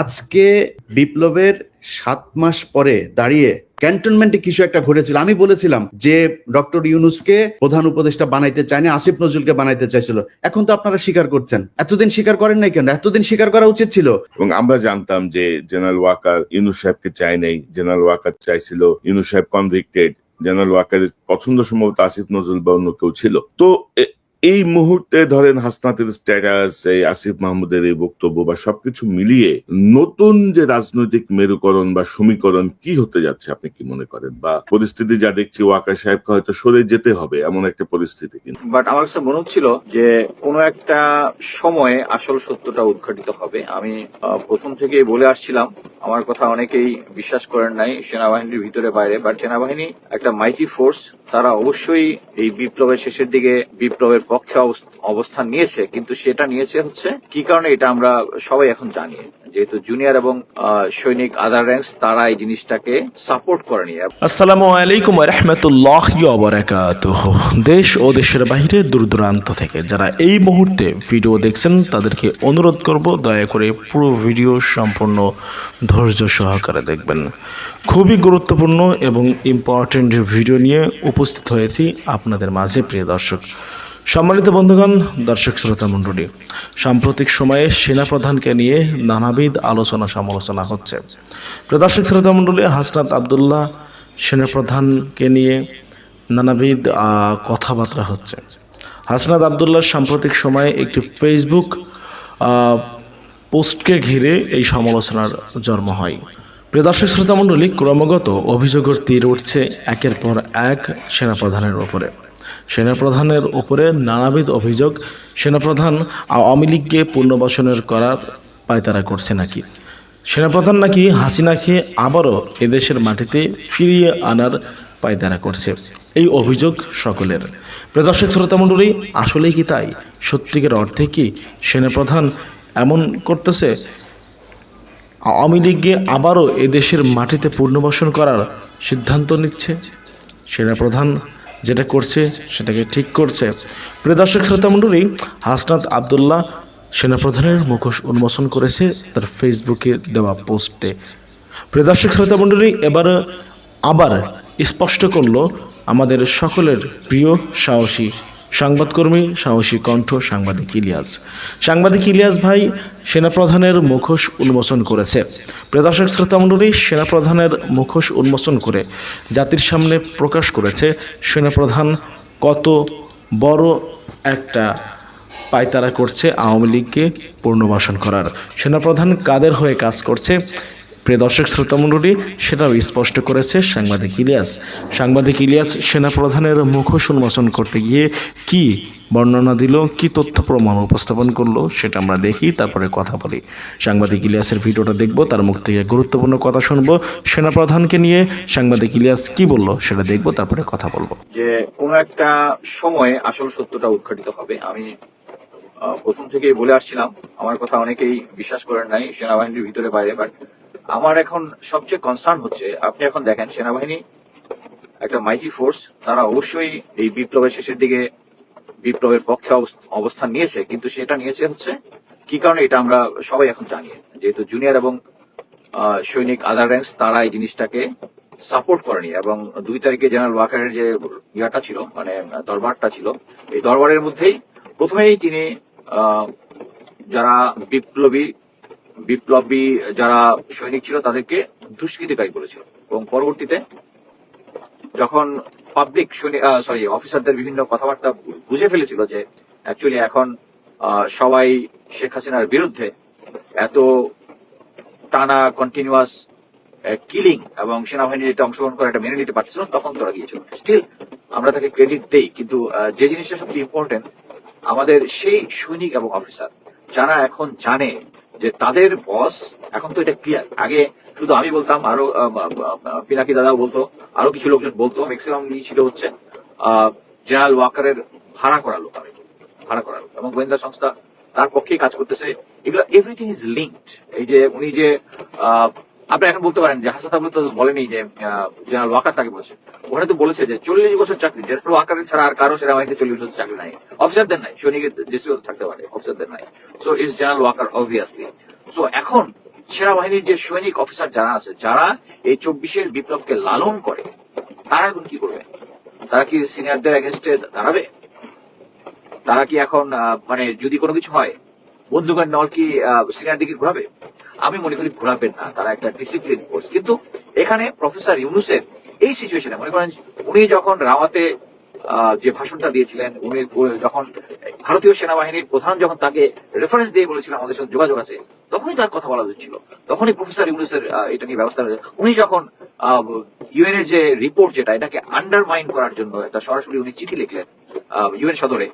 আজকে বিপ্লবের সাত মাস পরে দাঁড়িয়ে ক্যান্টনমেন্টে কিছু একটা ঘটেছিল। আমি বলেছিলাম যে ডক্টর ইউনুসকে প্রধান উপদেষ্টা বানাইতে চায়নি, আসিফ নজরুলকে বানাইতে চাইছিল। এখন তো আপনারা স্বীকার করছেন। এতদিন স্বীকার করেন নাই কেন? এতদিন স্বীকার করা উচিত ছিল। এবং আমরা জানতাম যে জেনারেল ওয়াকার ইউনুস সাহেবকে চায় নাই, জেনারেল ওয়াকার চাইছিল ইউনুস সাহেব কনভিক্টেড, জেনারেল ওয়াকারের পছন্দ সম্ভবত আসিফ নজরুল বা অন্য কেউ ছিল। তো এই মুহূর্তে ধরেন হাসনাতের স্ট্যাটাস এই আসিফ মাহমুদের এই বক্তব্য বা সবকিছু মিলিয়ে নতুন যে রাজনৈতিক মেরুকরণ বা সমীকরণ কি হতে যাচ্ছে, আপনি কি মনে করেন? বা পরিস্থিতি যা দেখছি ওয়াকার সাহেবকে হয়তো সরে যেতে হবে এমন একটা পরিস্থিতি কিন্তু। বাট আমার কাছে মনে হচ্ছিল যে কোনো একটা সময়ে আসল সত্যটা উদ্ঘাটিত হবে। আমি প্রথম থেকেই বলে আসছিলাম, আমার কথা অনেকেই বিশ্বাস করেন নাই সেনাবাহিনীর ভিতরে বাইরে বাট সেনাবাহিনী একটা মাইটি ফোর্স তারা অবশ্যই এই বিপ্লবের শেষের দিকে বিপ্লবের পক্ষে অবস্থান নিয়েছে, কিন্তু সেটা নিয়েছে হচ্ছে কি কারণে এটা আমরা সবাই এখন জানি। যেহেতু জুনিয়র এবং সৈনিক আদার র্যাঙ্কস তারা এই জিনিসটাকে সাপোর্ট করেনি। আসসালামু আলাইকুম রহমতুল্লাহ দেশ ও দেশের বাইরে দূর দূরান্ত থেকে যারা এই মুহূর্তে ভিডিও দেখছেন, তাদেরকে অনুরোধ করব দয়া করে পুরো ভিডিও সম্পূর্ণ ধৈর্য সহকারে দেখবেন। খুবই গুরুত্বপূর্ণ এবং ইম্পর্টেন্ট ভিডিও নিয়ে উপস্থিত হয়েছি আপনাদের মাঝে, প্রিয় দর্শক। সম্মানিত বন্ধুগণ, দর্শক শ্রোতা মণ্ডলী, সাম্প্রতিক সময়ে সেনাপ্রধানকে নিয়ে নানাবিধ আলোচনা সমালোচনা হচ্ছে। দর্শক শ্রোতা মণ্ডলী হাসনাত আবদুল্লাহ সেনাপ্রধানকে নিয়ে নানাবিধ কথাবার্তা হচ্ছে। হাসনাত আবদুল্লাহ সাম্প্রতিক সময়ে একটি ফেসবুক পোস্টকে ঘিরে এই সমালোচনার জন্ম হয়। প্রিয় দর্শক শ্রোতা মণ্ডলী, ক্রমাগত অভিযোগের তীর উঠছে একের পর এক সেনাপ্রধানের ওপরে। সেনাপ্রধানের উপরে নানাবিধ অভিযোগ। সেনাপ্রধান আওয়ামী লীগকে পুনর্বাসনের করার পায়তারা করছে নাকি? সেনাপ্রধান নাকি হাসিনাকে আবারও এদেশের মাটিতে ফিরিয়ে আনার পায়তারা করছে? এই অভিযোগ সকলের। প্রদর্শক শ্রোতা মণ্ডলী, আসলেই কি তাই? সত্যিকার অর্থে কি সেনাপ্রধান এমন করতেছে? আওয়ামী লীগকে আবারও এদেশের মাটিতে পুনর্বাসন করার সিদ্ধান্ত নিচ্ছে? সেনাপ্রধান যেটা করছে, সেটাকে ঠিক করছে। প্রিয় দর্শক, শ্রোতা মণ্ডলী, হাসনাত আবদুল্লাহ সেনাপ্রধানের মুখোশ উন্মোচন করেছে তার ফেসবুকে দেওয়া পোস্টে। প্রিয় দর্শক, শ্রোতা মণ্ডলী, এবার আবার স্পষ্ট করল আমাদের সকলের প্রিয় সাহসী সংবাদকর্মী, সাহসী কণ্ঠ সাংবাদিক ইলিয়াস। সাংবাদিক ইলিয়াস ভাই, সেনাপ্রধানের মুখোশ উন্মোচন করেছে। প্রদর্শক শ্রোতামণ্ডলী সেনাপ্রধানের মুখোশ উন্মোচন করে জাতির সামনে প্রকাশ করেছে সেনাপ্রধান কত বড় একটা পায়তারা করছে আওয়ামী লীগকে পুনর্বাসন করার। সেনাপ্রধান কাদের হয়ে কাজ করছে? প্রিয় দর্শক শ্রোতামণ্ডলী সেটাও স্পষ্ট করেছে সাংবাদিক ইলিয়াস। সাংবাদিক ইলিয়াস, সেনাপ্রধানের মুখোশ উন্মোচন করতে গিয়ে কি বর্ণনা দিল, কি তথ্য প্রমাণ উপস্থাপন করল, সেটা আমরা দেখি, তারপরে কথা বলি। সাংবাদিক ইলিয়াসের ভিডিওটা দেখব, তার মুখ থেকে গুরুত্বপূর্ণ কথা শুনব, সেনাপ্রধানকে নিয়ে সাংবাদিক ইলিয়াস কি বলল, সেটা দেখব, তারপরে কথা বলব। যে কোনো একটা সময়ে আসল সত্যটা উদ্ঘাটিত হবে। আমি প্রথম থেকেই বলে আসছিলাম, আমার কথা অনেকেই বিশ্বাস করেন নাই, সেনাবাহিনীর ভিতরে বাইরে বাট আমার এখন সবচেয়ে কনসার্ন হচ্ছে, আপনি এখন দেখেন সেনাবাহিনী, একটা মাইটি ফোর্স তারা অবশ্যই এই বিপ্লবের শেষের দিকে বিপ্লবের পক্ষে অবস্থান নিয়েছে, কিন্তু সেটা নিয়েছে হচ্ছে, কি কারণে এটা আমরা সবাই এখন জানি। যেহেতু জুনিয়র এবং সৈনিক আদার র্যাঙ্কস তারা এই জিনিসটাকে সাপোর্ট করেনি, এবং দুই তারিখে জেনারেল ওয়াকারের যে ইয়াটা ছিল মানে দরবারটা ছিল, এই দরবারের মধ্যেই প্রথমেই তিনি যারা বিপ্লবী বিপ্লবী যারা সৈনিক ছিল তাদেরকে দুষ্কৃতিকারী বলেছিল। এবং পরবর্তীতে যখন পাবলিক সরি অফিসারদের বিভিন্ন কথাবার্তা বুঝে ফেলেছিল যে অ্যাকচুয়ালি এখন সবাই শেখ হাসিনার বিরুদ্ধে এত টানা কন্টিনিউয়াস কিলিং এবং সেনাবাহিনীর এটা অংশগ্রহণ করে এটা মেনে নিতে পারছিল তখন তারা গিয়েছিল। স্টিল আমরা তাকে ক্রেডিট দেই, কিন্তু যে জিনিসটা সবচেয়ে ইম্পর্টেন্ট আমাদের সেই সৈনিক এবং অফিসার যারা এখন জানে যে তাদের বস এখন তো এটা ক্লিয়ার আগে শুধু আমি বলতাম, আরও পিনাকি দাদাও বলতো, আরও কিছু লোকজন বলতো। ম্যাক্সিমাম ছিল হচ্ছে জেনারেল ওয়াকারের ভাড়া করা লোক ভাড়া করা লোক। এবং গোয়েন্দা সংস্থা তার পক্ষেই কাজ করতেছে। এগুলো এভরিথিং ইজ লিঙ্কড এই যে উনি যে আপনি এখন বলতে পারেন যে হাসান আবুল তো বলেনি যে জেনারেল ওয়াকার তাকে বলেছে। ওখানে তো বলেছে যে চল্লিশ বছর চাকরি জেনারেল ওয়াকারের ছাড়া আর কারও সেনাবাহিনীতে চল্লিশ বছর চাকরি নাই। অফিসারদের নাই সৈনিকের দেশীয় থাকতে পারে অফিসারদের নাই। So is general Waker obviously so এখন সেনাবাহিনীর যে সৈনিক অফিসার যারা আছে, যারা এই চব্বিশের বিপ্লবকে লালন করে, তারা এখন কি করবে? তারা কি সিনিয়রদের এগেনস্টে দাঁড়াবে? তারা কি এখন মানে যদি কোনো কিছু হয় বন্দুকের নল কি সিনিয়র দিকে ঘোরাবে? আমি মনে করি ঘোরাবেন না, তারা একটা ডিসিপ্লিন কোর্স কিন্তু এখানে প্রফেসর ইউনুসের এই সিচুয়েশনে মনে করেন উনি যখন রাওয়াতে যে ভাষণটা দিয়েছিলেন, উনি যখন ভারতীয় সেনাবাহিনীর প্রধান যখন তাকে রেফারেন্স দিয়ে বলেছিলেন আমাদের সাথে যোগাযোগ আছে, তখনই তার কথা বলা হচ্ছিল। তখনই প্রফেসর ইউনুসের এটা নিয়ে ব্যবস্থা। উনি যখন ইউএন এর যে রিপোর্ট যেটা, এটাকে আন্ডারমাইন করার জন্য একটা সরাসরি উনি চিঠি লিখলেন ইউএন সদরে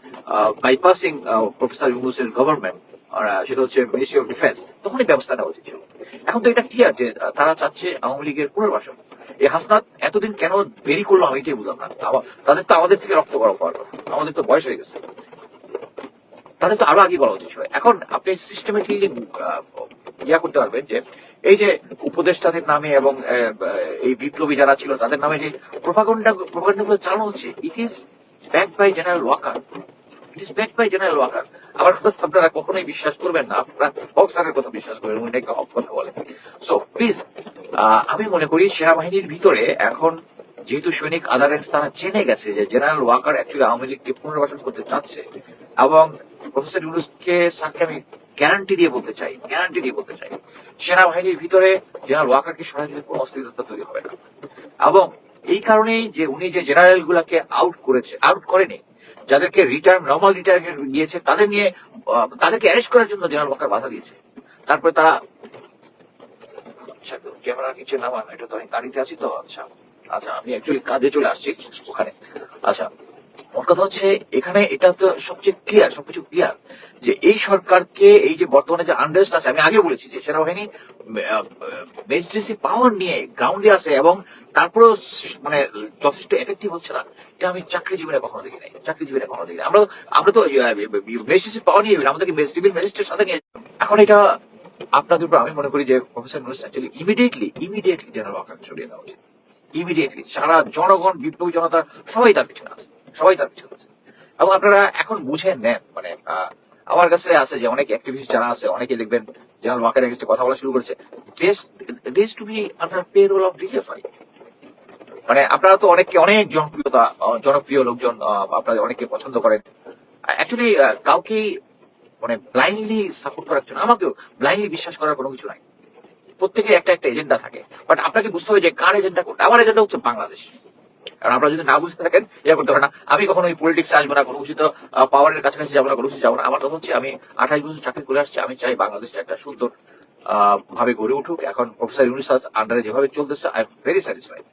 বাইপাসিং প্রফেসর ইউনুসের গভর্নমেন্ট সেটা হচ্ছে মিনিস্ট্রি অফ ডিফেন্স তখনই ব্যবস্থা নেওয়া উচিত ছিল। এখন তো এটা ক্লিয়ার যে তারা চাচ্ছে আওয়ামী লীগের পুনর্বাসন। এই হাসনাত এতদিন কেন দেরি করল আমি এটাই বুঝলাম না। তাদের তো আমাদের থেকে রক্ত গরম হওয়ার কথা। আমাদের তো বয়স হয়ে গেছে। তাদের তো আরও আগে বলা উচিত ছিল। এখন আপনি সিস্টেমেটিকলি ইয়া করতে পারবেন যে, এই যে উপদেষ্টাদের নামে এবং এই বিপ্লবী যারা ছিল, তাদের নামে যে প্রভাগন্ডা প্রভাগন্ডা গুলো চালানো হচ্ছে it is back by general Waker it by general Waker আমার কথা আপনারা কখনোই বিশ্বাস করবেন না, আপনারা বক্সারের কথা বিশ্বাস করবেন, উনি নাকি হক কথা বলেন সো প্লিজ আমি মনে করি সেনাবাহিনীর ভিতরে এখন যেহেতু সৈনিক আদার র্যাঙ্কস তারা জেনে গেছে যে জেনারেল ওয়াকার অ্যাকচুয়ালি আওয়ামী লীগকে পুনর্বাসন করতে চাচ্ছে, এবং প্রফেসর ইউনুসকে সাথে আমি গ্যারান্টি দিয়ে বলতে চাই গ্যারান্টি দিয়ে বলতে চাই, সেনাবাহিনীর ভিতরে জেনারেল ওয়াকারকে দিলে কোনো অস্থিরতা তৈরি হবে না। এবং এই কারণেই যে উনি যে জেনারেল গুলাকে আউট করেছে আউট করেনি যাদেরকে রিটার্ন নর্মাল রিটার্ন গিয়েছে তাদের নিয়ে তাদেরকে অ্যারেস্ট করার জন্য জেনারেল ওয়াকার বাধা দিয়েছে। তারপরে তারা ক্যামেরার নিচে নামান, এটা তো আমি গাড়িতে আছি তো আচ্ছা আচ্ছা আমি অ্যাকচুয়ালি কাজে চলে আসছি ওখানে। আচ্ছা ওর কথা হচ্ছে, এখানে এটা তো সবচেয়ে ক্লিয়ার সবকিছু ক্লিয়ার যে এই সরকারকে এই যে বর্তমানে যে আন্ডারস্ট আছে, আমি আগে বলেছি যে সেনাবাহিনী ম্যাজিস্ট্রেসি পাওয়ার নিয়ে গ্রাউন্ডে আছে এবং তারপরেও মানে যথেষ্ট এফেক্টিভ হচ্ছে না। এটা আমি চাকরি জীবনে কখনো দেখি নাই, চাকরি জীবনে কখনো দেখি আমরা আমরা তো ম্যাজিস্ট্রেসি পাওয়ার নিয়ে, আমাদেরকে সিভিল ম্যাজিস্ট্রেট সাথে নিয়ে। এখন এটা আপনাদের উপর আমি মনে করি যে professor Nurus actually immediately immediately general ওয়াকারকে সরিয়ে দেওয়া উচিত। ইমিডিয়েটলি সারা জনগণ, বিপ্লবী জনতা, সবাই তার পিছনে আছে, সবাই তার পিছনে আছে। এবং আপনারা এখন বুঝে নেন মানে আমার কাছে আছে যে অনেক অ্যাক্টিভিস্ট যারা আছে অনেকে দেখবেন জেনারেল ওয়াকার কথা বলা শুরু করেছে। দেশ দেশ to be under payroll of DGFI মানে আপনারা তো অনেককে, অনেক জনপ্রিয়তা জনপ্রিয় লোকজন আপনারা অনেকে পছন্দ করেন। অ্যাকচুয়ালি কাউকেই মানে ব্লাইন্ডলি সাপোর্ট করার জন্য, আমাকেও ব্লাইন্ডলি বিশ্বাস করার কোনো কিছু নাই। প্রত্যেকের একটা একটা এজেন্ডা থাকে। বাট আপনাকে বুঝতে হবে যে কার এজেন্ডা কোনটা? আমার এজেন্ডা হচ্ছে বাংলাদেশ। কারণ আপনারা যদি না বুঝতে থাকেন ইয়ে করতে পারেন না। আমি কখনো ওই পলিটিক্সে আসব না, কোনো কিছু তো পাওয়ারের কাছাকাছি যাব না, কোনো কিছু যাব না। আমার কথা হচ্ছে, আমি আঠাশ বছর চাকরি করে আসছি, আমি চাই বাংলাদেশটা একটা সুন্দর ভাবে গড়ে উঠুক, এখন প্রফেসর ইউনিস আন্ডারে যেভাবে চলতেছে আই এম ভেরি স্যাটিসফাইড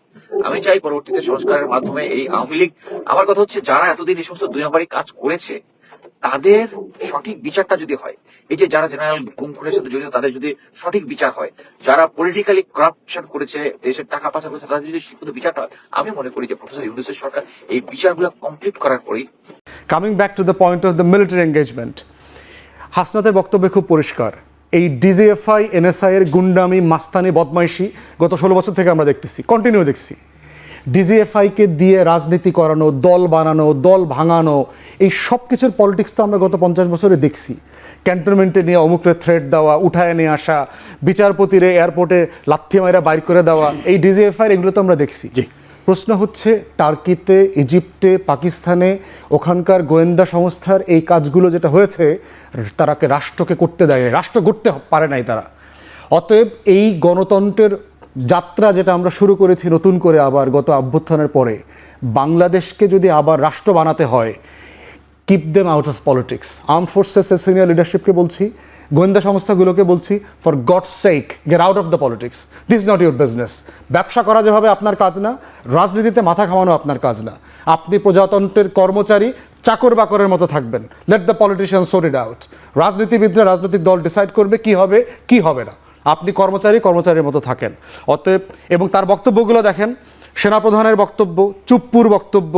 আমি চাই পরবর্তীতে সংস্কারের মাধ্যমে এই আওয়ামী লীগ, আমার কথা হচ্ছে যারা এতদিন এই সমস্ত দুই নম্বরই কাজ করেছে, তাদের সঠিক বিচারটা যদি হয়, এই যে যারা জেনারেল গুম খুনের সাথে জড়িত, তাদের যদি সঠিক বিচার হয়, যারা পলিটিক্যালি করাপশন করেছে, দেশের টাকা পাচার করেছে, তাদের যদি ঠিকমতো বিচারটা হয়, আমি মনে করি যে প্রফেসর ইউনুসের সরকার এই বিচারগুলো কমপ্লিট করার পরেই coming back to the point of the military engagement হাসনাতের বক্তব্য খুব পরিষ্কার। এই ডিজিএফআই এনএসআই এর গুন্ডামি, মাস্তানি, বদমাইশি গত ষোলো বছর থেকে আমরা দেখতেছি। কন্টিনিউ দেখছি। ডিজিএফআইকে দিয়ে রাজনীতি করানো, দল বানানো, দল ভাঙানো, এই সব কিছুর পলিটিক্স তো আমরা গত পঞ্চাশ বছরে দেখছি। ক্যান্টনমেন্টে নিয়ে অমুকরে থ্রেট দেওয়া, উঠায় নিয়ে আসা, বিচারপতিরে এয়ারপোর্টে লাথি মাইরা বাইর করে দেওয়া, এই ডিজিএফআই এগুলো তো আমরা দেখছি। প্রশ্ন হচ্ছে, টার্কিতে, ইজিপ্টে, পাকিস্তানে ওখানকার গোয়েন্দা সংস্থার এই কাজগুলো যেটা হয়েছে তারাকে রাষ্ট্রকে করতে দেয় রাষ্ট্র গড়তে পারে নাই তারা। অতএব এই গণতন্ত্রের যাত্রা যেটা আমরা শুরু করেছি নতুন করে আবার গত অভ্যুত্থানের পরে, বাংলাদেশকে যদি আবার রাষ্ট্র বানাতে হয় keep them out of politics arm ফোর্সেসের senior লিডারশিপকে বলছি গোয়েন্দা সংস্থাগুলোকে বলছি for God sake get out of the politics this not your business ব্যবসা করা যেভাবে আপনার কাজ না, রাজনীতিতে মাথা খামানো আপনার কাজ না। আপনি প্রজাতন্ত্রের কর্মচারী, চাকর বাকরের মতো থাকবেন। Let the politician sort it out রাজনীতিবিদরা রাজনৈতিক দল ডিসাইড করবে কি হবে কি হবে না। আপনি কর্মচারী, কর্মচারীর মতো থাকেন। অতএব, এবং তার বক্তব্যগুলো দেখেন, সেনাপ্রধানের বক্তব্য, চুপ্পুর বক্তব্য,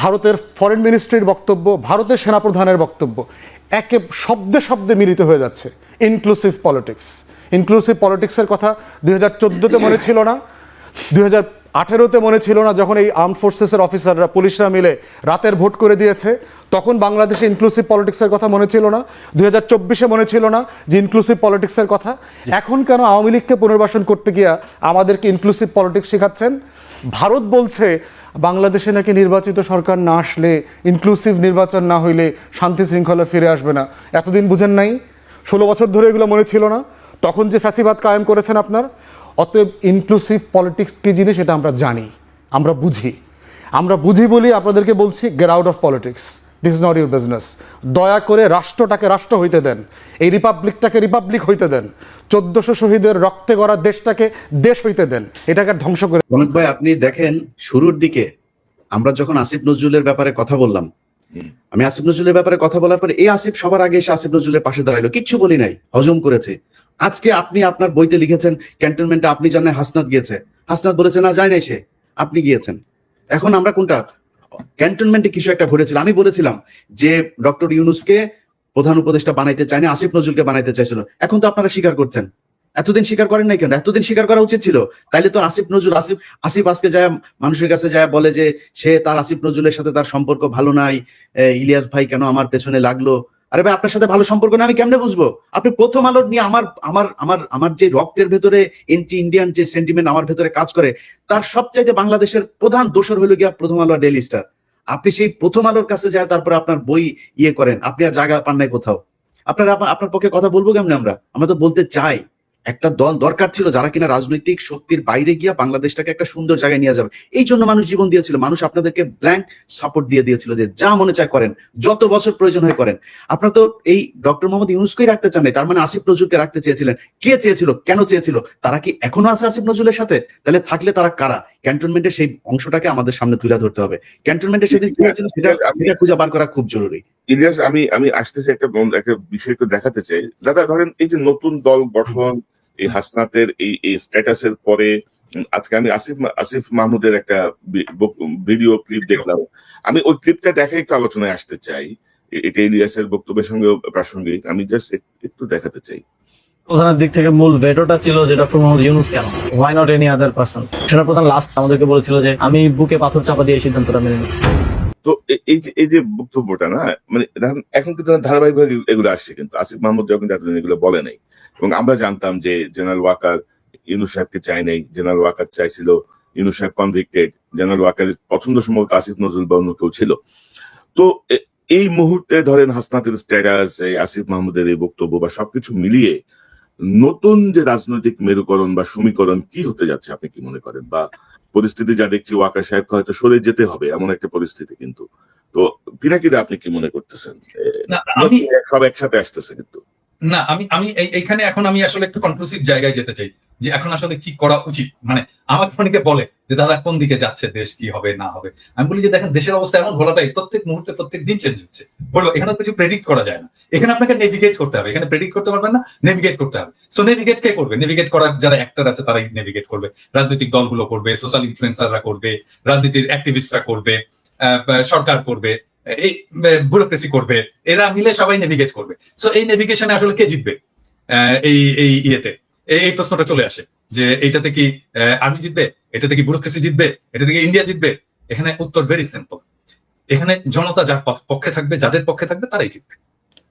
ভারতের ফরেন মিনিস্ট্রির বক্তব্য, ভারতের সেনাপ্রধানের বক্তব্য। একে শব্দে শব্দে মিলিত হয়ে যাচ্ছে। ইনক্লুসিভ পলিটিক্স ইনক্লুসিভ পলিটিক্সের কথা দুই হাজার চোদ্দোতে মনে ছিল না দুই হাজার আঠেরোতে মনে ছিল না যখন এই আর্ম ফোর্সেসের অফিসাররা পুলিশরা মিলে রাতের ভোট করে দিয়েছে তখন বাংলাদেশে ইনক্লুসিভ পলিটিক্সের কথা মনে ছিল না দুই হাজার চব্বিশে মনে ছিল না যে ইনক্লুসিভ পলিটিক্সের কথা। এখন কেন আওয়ামী লীগকে পুনর্বাসন করতে গিয়া আমাদেরকে ইনক্লুসিভ পলিটিক্স শেখাচ্ছেন? ভারত বলছে বাংলাদেশে নাকি নির্বাচিত সরকার না আসলে ইনক্লুসিভ নির্বাচন না হইলে শান্তি শৃঙ্খলা ফিরে আসবে না। এতদিন বুঝেন নাই? ষোলো বছর ধরে এগুলো মনে ছিল না। তখন যে ফ্যাসিবাদ কায়েম করেছেন আপনার, অতএব ইনক্লুসিভ পলিটিক্স কী জিনিস এটা আমরা জানি, আমরা বুঝি। আমরা বুঝি বলি আপনাদেরকে বলছি get out of politics this is not your business দয়া করে রাষ্ট্রটাকে রাষ্ট্র হইতে দেন। এই রিপাবলিকটাকে রিপাবলিক হইতে দেন। চোদ্দশো শহীদের রক্তে গড়া দেশটাকে দেশ হইতে দেন। এটাকে ধ্বংস করে অনেক ভাই আপনি দেখেন শুরুর দিকে আমরা যখন আসিফ নজরুলের ব্যাপারে কথা বললাম আমি আসিফ নজরুলের ব্যাপারে কথা বলার পরে এই আসিফ সবার আগে এসে আসিফ নজরুলের পাশে দাঁড়াইলো। কিচ্ছু বলি নাই হজম করেছে। আজকে আপনি আপনার বইতে লিখেছেন ক্যান্টনমেন্টে আপনি জানেন হাসনাত গিয়েছে। হাসনাত বলেছে না যায় নাই সে। আপনি গিয়েছেন। এখন আমরা কোনটা? ক্যান্টনমেন্টে কিছু একটা ঘটেছিল। আমি বলেছিলাম যে ডক্টর ইউনুসকে প্রধান উপদেষ্টা বানাইতে চায়নি, আসিফ নজরুলকে বানাইতে চাইছিল। এখন তো আপনারা স্বীকার করছেন। এতদিন স্বীকার করেন নাই কেন? এতদিন স্বীকার করা উচিত ছিল। তাইলে তো আসিফ নজরুল, আসিফ আসিফ আজকে যায় মানুষের কাছে যায় বলে যে সে তার, আসিফ নজরুলের সাথে তার সম্পর্ক ভালো নাই। ইলিয়াস ভাই কেন আমার পেছনে লাগল? আরে ভাই, আপনার সাথে ভালো সম্পর্ক না, আমি কেমনে বুঝব? আপনি প্রথম আলো নিয়ে আমার আমার আমার আমার যে রক্তের ভেতরে এন্টি ইন্ডিয়ান যে সেন্টিমেন্ট আমার ভেতরে কাজ করে, তার সবচাইতে বাংলাদেশের প্রধান দোষর হলো গিয়া প্রথম আলো ডেলি স্টার আপনি সেই প্রথম আলোর কাছে যায়, তারপরে আপনার বই ইয়ে করেন, আপনি আর জায়গা পান নাই কোথাও। আপনার আপনার- আপনার পক্ষে কথা বলব কেমন আমরা? আমরা তো বলতে চাই। একটা দল দরকার ছিল যারা কিনা রাজনৈতিক শক্তির বাইরে গিয়া বাংলাদেশটাকে একটা সুন্দর জায়গায় নিয়ে যাবে। এই জন্য মানুষ জীবন দিয়েছিল। মানুষ আপনাদেরকে ব্ল্যাঙ্ক সাপোর্ট দিয়ে দিয়েছিল যে যা মনে চায় করেন, যত বছর প্রয়োজন হয় করেন। আপনারা তো এই ডক্টর মোহাম্মদ ইউনুসকেই রাখতে চান তার মানে আসিফ নজরুলকে রাখতে চেয়েছিলেন। কে চেয়েছিল? কেন চেয়েছিল? তারা কি এখনও আছে আসিফ নজরুলের সাথে? তাহলে থাকলে তারা কারা? ক্যান্টনমেন্টের সেই অংশটাকে আমাদের সামনে তুলে ধরতে হবে। ক্যান্টনমেন্টের সেদিন কি হয়েছিল সেটা সেটা খুঁজে বার করা খুব জরুরি। ইলিয়াস আমি আমি আসতেছি একটা একটা বিষয় একটু দেখাতে চাই। দাদা ধরেন এই যে নতুন দল গঠন এই হাসনাতের এই এই স্ট্যাটাসের পরে আজকে আমি আসিফ আসিফ মাহমুদের একটা ভিডিও ক্লিপ দেখলাম। আমি ওই ক্লিপটা দেখে একটু আলোচনায় আসতে চাই। এটা ইলিয়াসের বক্তব্যের সঙ্গে প্রাসঙ্গিক। আমি জাস্ট একটু দেখাতে চাই। প্রধানের দিক থেকে মূল ভেটোটা ছিল যে ডক্টর মোহাম্মদ ইউনুস কেন? Why not any other person last আমাদেরকে বলেছিল যে, আমি বুকে পাথর চাপা দিয়ে সিদ্ধান্তটা মেনে নিচ্ছি। তো এই যে এই যে বক্তব্যটা না মানে এখন কিন্তু ধারাবাহিকভাবে এগুলো আসছে কিন্তু। আসিফ মাহমুদ যখন এগুলো বলে নাই। এবং আমরা জানতাম যে জেনারেল ওয়াকার, ইউনুস সাহেবকে চাই নাই। জেনারেল ওয়াকার চাইছিল ইউনুস সাহেব কনভিক্টেড জেনারেল ওয়াকারের পছন্দ সম্ভবত আসিফ নজরুল বা অন্য কেউ ছিল। তো এই মুহূর্তে ধরেন হাসনাতের স্ট্যাটাস আসিফ মাহমুদের এই বক্তব্য বা সবকিছু মিলিয়ে নতুন যে রাজনৈতিক মেরুকরণ বা সমীকরণ কি হতে যাচ্ছে আপনি কি মনে করেন? বা পরিস্থিতি যা দেখছি ওয়াকা সাহেবকে হয়তো সরে যেতে হবে এমন একটা পরিস্থিতি কিন্তু। তো পিনাকিদা আপনি কি মনে করতেছেন? না আমি সব একসাথে আসতেছে কিন্তু। না আমি আমি এই- এইখানে এখন আমি আসলে একটু কনক্লুসিভ জায়গায় যেতে চাই। যে এখন আসলে কি করা উচিত? মানে আমাকে অনেকে বলে যে, দাদা, কোন দিকে যাচ্ছে? দেশ কি হবে, না হবে? আমি বলি যে, দেখেন, দেশের অবস্থা এমন ভোলাটাই প্রত্যেক মুহূর্তে, প্রত্যেক দিন চেঞ্জ হচ্ছে। বলব, এখানে কিছু প্রেডিক্ট করা যায় না। এখানে আপনাকে নেভিগেট করতে হবে। এখানে প্রেডিক্ট করতে পারবেন না নেভিগেট করতে হবে। সো নেভিগেট কে করবে? নেভিগেট করার যারা অ্যাক্টর আছে, তারাই নেভিগেট করবে। রাজনৈতিক দলগুলো করবে সোশ্যাল ইনফ্লুয়েন্সাররা করবে, রাজনীতির অ্যাক্টিভিস্টরা করবে সরকার করবে, এই ব্যুরোক্রেসি করবে। এরা মিলে সবাই নেভিগেট করবে। সো এই নেভিগেশনে আসলে কে জিতবে? এই এই ইয়েতে। এই প্রশ্নটা চলে আসে যে এইটাতে কি আর্মি জিতবে? এটাতে কি ব্যুরোক্রেসি জিতবে? এটা থেকে ইন্ডিয়া জিতবে? এখানে উত্তর ভেরি সিম্পল এখানে জনতা যার পক্ষে থাকবে যাদের পক্ষে থাকবে তারাই জিতবে।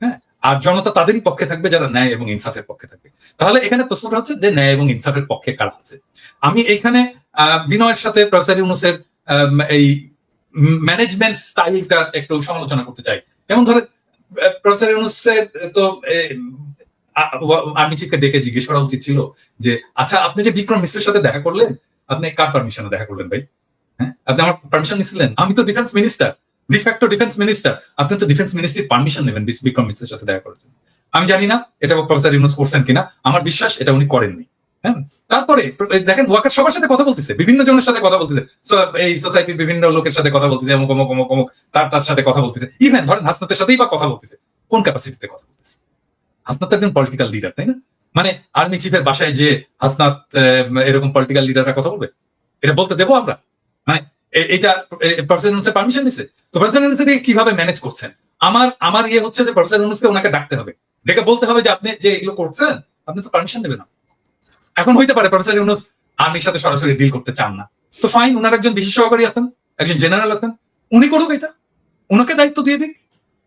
হ্যাঁ? আর জনতা তাদেরই পক্ষে থাকবে যারা ন্যায় এবং ইনসাফের পক্ষে থাকবে। তাহলে এখানে প্রশ্নটা হচ্ছে যে ন্যায় এবং ইনসাফের পক্ষে কারা আছে? আমি এখানে বিনয়ের সাথে প্রফেসর ইউনুসের এই ম্যানেজমেন্ট স্টাইলটা একটু সমালোচনা করতে চাই। যেমন আহ, প্রফেসর ইউনুসের তো আর্মি চিফকে ডেকে জিজ্ঞেস করা উচিত ছিল যে আচ্ছা আপনি যে বিক্রম মিশ্রের সাথে দেখা করলেন, আপনি কার পারমিশনে দেখা করলেন ভাই? হ্যাঁ? আপনি আমার পারমিশন নিছিলেন। আমি তো defence minister de facto defence minister আপনি তো ডিফেন্স মিনিস্ট্রির পারমিশন নেবেন বিক্রম মিশ্রের সাথে দেখা করার জন্য। আমি জানি না এটা প্রফেসর ইউনুস করছেন কিনা। আমার বিশ্বাস এটা উনি করেননি। হ্যাঁ? তারপরে দেখেন, ওয়াকার সবার সাথে কথা বলতেছে, বিভিন্ন জনের সাথে কথা বলতেছে। এই সোসাইটির বিভিন্ন লোকের সাথে কথা বলতেছে, অমুক অমুক অমুক অমুক, তার তার সাথে কথা বলতেছে। ইভেন ধরেন হাসনাতের সাথেই বা কথা বলতেছে। কোন ক্যাপাসিটিতে কথা বলতেছে? হাসনাত একজন পলিটিক্যাল লিডার তাই না? মানে আর্মি চিফের বাসায় যে হাসনাত এরকম পলিটিক্যাল লিডাররা কথা বলবে? এটা বলতে দেবো আমরা? মানে এটা প্রফেসর পারমিশন দিছে? তো প্রফেসর কীভাবে ম্যানেজ করছেন? আমার আমার ইয়ে হচ্ছে যে প্রফেসর ইউনুসকে ওনাকে ডাকতে হবে। ডেকে বলতে হবে যে আপনি যে এগুলো করছেন, আপনি তো পারমিশন দেবেন না। এখন হইতে পারে প্রফেসর ইউনুস আর্মির সাথে সরাসরি ডিল করতে চান না। তো ফাইন ওনার একজন বিশেষ সহকারী আছেন, একজন জেনারেল আছেন। উনি করুক এটা। ওনাকে দায়িত্ব দিয়ে দিক।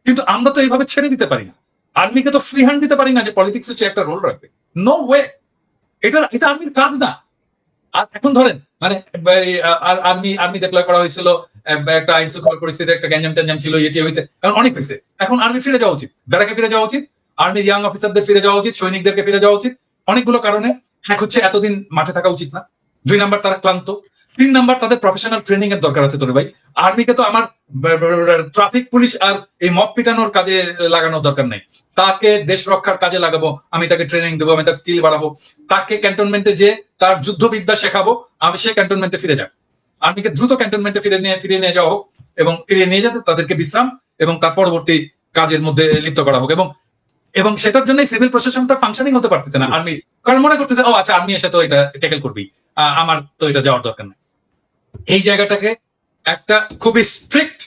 কিন্তু আমরা তো এইভাবে ছেড়ে দিতে পারি না। আর্মিকে তো ফ্রি হ্যান্ড দিতে পারি না যে পলিটিক্সে সে একটা রোল রাখবে। নো ওয়ে এটা এটা আর্মির কাজ না। আর এখন ধরেন মানে আর্মি আর্মি ডিপ্লয় করা হয়েছিল একটা আইন শৃঙ্খলা পরিস্থিতি একটা গ্যাঞ্জাম ট্যাঞ্জাম ছিল এটি হয়েছে, কারণ অনেক হয়েছে। এখন আর্মি ফিরে যাওয়া উচিত। ব্যারাকে ফিরে যাওয়া উচিত আর্মির ইয়াং অফিসারদের ফিরে যাওয়া উচিত, সৈনিকদেরকে ফিরে যাওয়া উচিত। অনেকগুলো কারণে, এক হচ্ছে এতদিন মাঠে থাকা উচিত না। দুই নাম্বার, তারা ক্লান্ত। তিন নাম্বার তাদের প্রফেশনাল ট্রেনিং এর দরকার আছে তোরে ভাই আর্মিকে তো আমার ট্রাফিক পুলিশ আর এই মপ পিটানোর কাজে লাগানোর দরকার নাই। তাকে দেশ রক্ষার কাজে লাগাবো, আমি তাকে ট্রেনিং দেবো, আমি তার স্কিল বাড়াবো। তাকে ক্যান্টনমেন্টে যে তার যুদ্ধবিদ্যা শেখাবো, আমি সে ক্যান্টনমেন্টে ফিরে যাব। আর্মিকে দ্রুত ক্যান্টনমেন্টে ফিরে নিয়ে, ফিরিয়ে নিয়ে যাওয়া হোক এবং ফিরিয়ে নিয়ে যেতে তাদেরকে বিশ্রাম এবং তার পরবর্তী কাজের মধ্যে লিপ্ত করা হোক। এবং এবং সেটার জন্য সিভিল প্রশাসনটা ফাংশনিং হতে পারতেছে না। আর্মি কারণ মনে করতেছে, ও আচ্ছা আর্মি এসে তো এটা ট্যাকেল করবি আমার তো এটা যাওয়ার দরকার নেই। এই জায়গাটাকে একটা খুবই স্ট্রিক্ট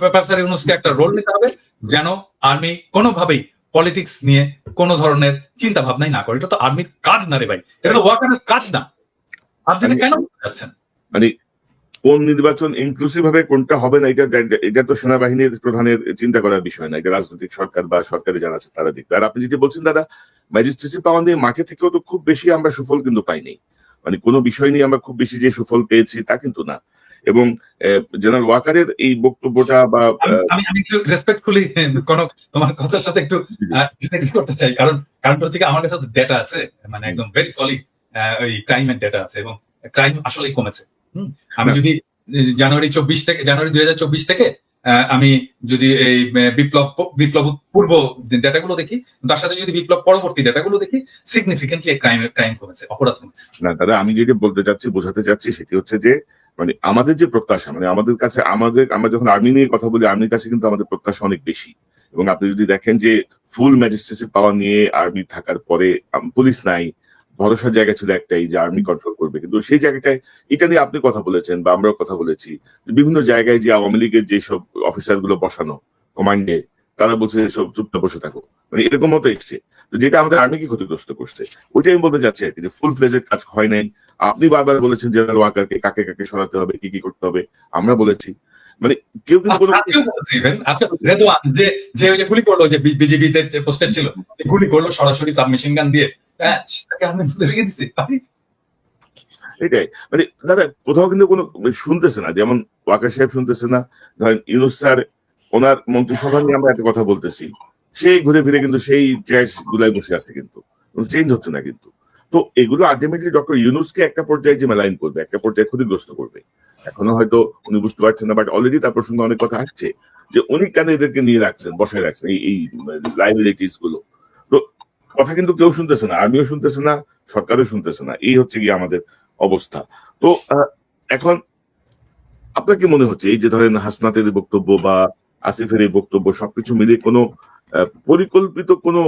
প্রফেসর ইউনুসকে একটা রোল নিতে হবে যেন আর্মি কোনোভাবেই পলিটিক্স নিয়ে কোনো ধরনের চিন্তা ভাবনাই না করে। এটা তো আর্মির কাজ না রে ভাই এটা তো ওয়াকারের কাজ না। আপনি কেন যাচ্ছেন? মানে কোন নির্বাচন ইনক্লুসিভ হবে কোনটা হবে না এটা এটা তো সেনাবাহিনীর প্রধানের চিন্তা করার বিষয় না এটা রাজনৈতিক সরকার বা সরকারি যারা আছে তারা দেখবে। আর আপনি যেটি বলছেন দাদা ম্যাজিস্ট্রেসি পাওয়া নিয়ে মাঠে থেকেও তো খুব বেশি আমরা সুফল কিন্তু পাইনি। মানে কোনো বিষয় নিয়ে আমরা খুব বেশি যে সুফল পেয়েছি তা কিন্তু না। এবং জেনারেল ওয়াকারের এই বক্তব্যটা বা আমি- একটু রেসপেক্টফুলি কোন তোমার কথার সাথে একটু ডিসএগ্রি করতে চাই। কারণ কারণ হচ্ছে আমার কাছে ডেটা আছে মানে একদম ভেরি সলিড ওই ক্রাইমের ডেটা আছে এবং ক্রাইম আসলেই কমেছে। হুম? আমি যদি জানুয়ারি চব্বিশ থেকে জানুয়ারি দুই হাজার চব্বিশ থেকে আমি যদি এই বিপ্লব বিপ্লব পূর্ব ডেটাগুলো দেখি, তার সাথে যদি বিপ্লব পরবর্তী ডেটাগুলো দেখি সিগনিফিকেন্টলি ক্রাইম ক্রাইম কমেছে, অপরাধ কমেছে। না, দাদা, আমি যেটা বলতে চাচ্ছি, বোঝাতে চাচ্ছি, সেটি হচ্ছে যে মানে আমাদের যে প্রত্যাশা মানে আমাদের কাছে, আমাদের, আমরা যখন আর্মি নিয়ে কথা বলি আর্মির কাছে কিন্তু আমাদের প্রত্যাশা অনেক বেশি। এবং আপনি যদি দেখেন যে ফুল ম্যাজিস্ট্রেসি পাওয়া নিয়ে আর্মি থাকার পরে পুলিশ নাই ভরসার জায়গা ছিল একটাই যে আর্মি কন্ট্রোল করবে। কিন্তু সেই জায়গাটায় এটা নিয়ে আপনি কথা বলেছেন বা আমরাও কথা বলেছি। বিভিন্ন জায়গায় যে আওয়ামী লীগের যেসব অফিসারগুলো বসানো কমান্ডে তারা বলছে সব চুপচাপ বসে থাকো। মানে এরকম মতো এসছে। তো যেটা আমাদের আর্মিকে ক্ষতিগ্রস্ত করছে ওইটাই আমি বলতে চাচ্ছি আর কি যে ফুল ফ্লেজের কাজ হয় নাই। আপনি বারবার বলেছেন জেনারেল ওয়াকারকে কাকে কাকে সরাতে হবে কি কি করতে হবে আমরা বলেছি। মানে কেউ কিন্তু আজকে রেদওয়ান যে যে ওই যে গুলি করল যে বিজেপিতে পোস্টেড ছিল গুলি করল সরাসরি সাবমেশিন গান দিয়ে। এটাই। মানে দাদা, কোথাও কিন্তু কোনো শুনতেছে না, যেমন ওয়াকার সাহেব শুনতেছে না, ধরেন ইউনুস স্যার, ওনার মন্ত্রিসভা নিয়ে আমরা এত কথা বলতেছি। সেই ঘুরে ফিরে কিন্তু সেই গুলাই বসে আছে কিন্তু। চেঞ্জ হচ্ছে না কিন্তু। তো এগুলো আলটিমেটলি ডক্টর ইউনুসকে একটা পর্যায়ে যে মেলাইন করবে, একটা পর্যায়ে ক্ষতিগ্রস্ত করবে। এখনও হয়তো উনি বুঝতে পারছেন না বাট অলরেডি তার প্রসঙ্গে অনেক কথা আসছে, যে উনি কেন এদেরকে নিয়ে রাখছেন, বসায় রাখছেন, এই লাইবিলিটিসগুলো। তো কথা কিন্তু কেউ শুনতেছে না আর্মিও শুনতেছে না সরকারও শুনতেছে না। এই হচ্ছে গিয়ে আমাদের অবস্থা। তো এখন আপনার কি মনে হচ্ছে? এই যে ধরেন হাসনাতের বক্তব্য বা আসিফের এই বক্তব্য সবকিছু মিলিয়ে কোনো পরিকল্পিত কোনো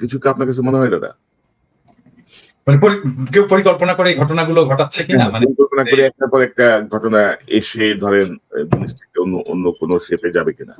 কিছু কি আপনার কাছে মনে হয় দাদা? মানে কেউ পরিকল্পনা করে এই ঘটনাগুলো ঘটাচ্ছে কিনা? মানে পরিকল্পনা করে একটার পর একটা ঘটনা এসে ধরেন অন্য অন্য কোনো শেপে যাবে কিনা?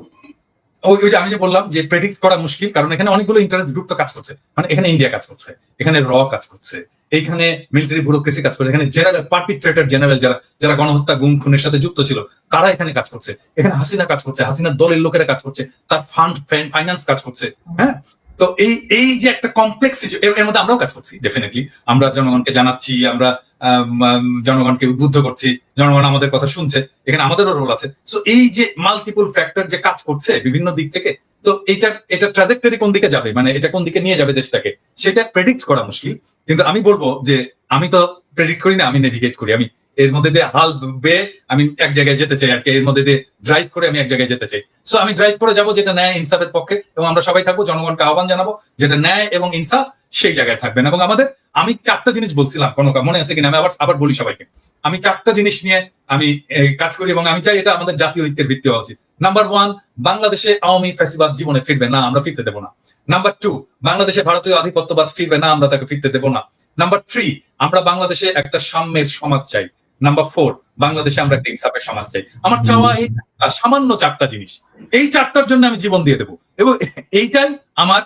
ওই যে আমি যে বললাম যে প্রেডিক্ট করা মুশকিল, কারণ এখানে অনেকগুলো ইন্টারেস্ট গ্রুপ তো কাজ করছে। মানে এখানে ইন্ডিয়া কাজ করছে, এখানে র কাজ করছে, এইখানে মিলিটারি ব্যুরোক্রেসি কাজ করছে, এখানে জেনারেল পারপিট্রেটার জেনারেল যারা যারা গণহত্যা, গুম, খুনের সাথে যুক্ত ছিল, তারা এখানে কাজ করছে। এখানে হাসিনা কাজ করছে, হাসিনার দলের লোকেরা কাজ করছে, তার ফান্ড ফাইন্যান্স কাজ করছে হ্যাঁ? তো এই এই যে একটা কমপ্লেক্স এর মধ্যে আমরাও কাজ করছি ডেফিনেটলি আমরা জনগণকে জানাচ্ছি আমরা আম, আম, জনগণকে উদ্বুদ্ধ করছি জনগণ আমাদের কথা শুনছে এখানে আমাদেরও রোল আছে। সো এই যে মাল্টিপল ফ্যাক্টর যে কাজ করছে বিভিন্ন দিক থেকে তো এইটার এটা ট্রাজেক্টরি কোন দিকে যাবে? মানে এটা কোন দিকে নিয়ে যাবে দেশটাকে? সেটা প্রেডিক্ট করা মুশকিল। কিন্তু আমি বলব যে আমি তো প্রেডিক্ট করি না আমি নেভিগেট করি। আমি এর মধ্যে দিয়ে হাল বেয়ে আমি এক জায়গায় যেতে চাই, আর কি, এর মধ্যে দিয়ে ড্রাইভ করে আমি এক জায়গায় যেতে চাই। সো আমি ড্রাইভ করে যাব যেটা ন্যায় ইনসাফের পক্ষে, এবং আমরা সবাই থাকব, জনগণকে আহ্বান জানাব যেটা ন্যায় এবং ইনসাফ সেই জায়গায় থাকবেন এবং আমাদের, আমি চারটা জিনিস বলছিলাম, কোনো মনে আছে কিনা? আমি আবার আবার বলি সবাইকে। আমি চারটা জিনিস নিয়ে আমি কাজ করি, এবং আমি চাই এটা আমাদের জাতীয় ঐক্যের ভিত্তি হওয়া উচিত। নাম্বার ওয়ান বাংলাদেশে আওয়ামী ফ্যাসিবাদ জীবনে ফিরবে না, আমরা ফিরতে দেবো না। নাম্বার টু বাংলাদেশে ভারতীয় আধিপত্যবাদ ফিরবে না, আমরা তাকে ফিরতে দেবো না। নাম্বার থ্রি আমরা বাংলাদেশে একটা সাম্যের সমাজ চাই। নাম্বার ফোর বাংলাদেশে আমরা একটা ইনসাফের সমাজ চাই। আমার চাওয়া এই সামান্য চারটা জিনিস। এই চারটার জন্য আমি জীবন দিয়ে দেবো। এবং এইটাই আমার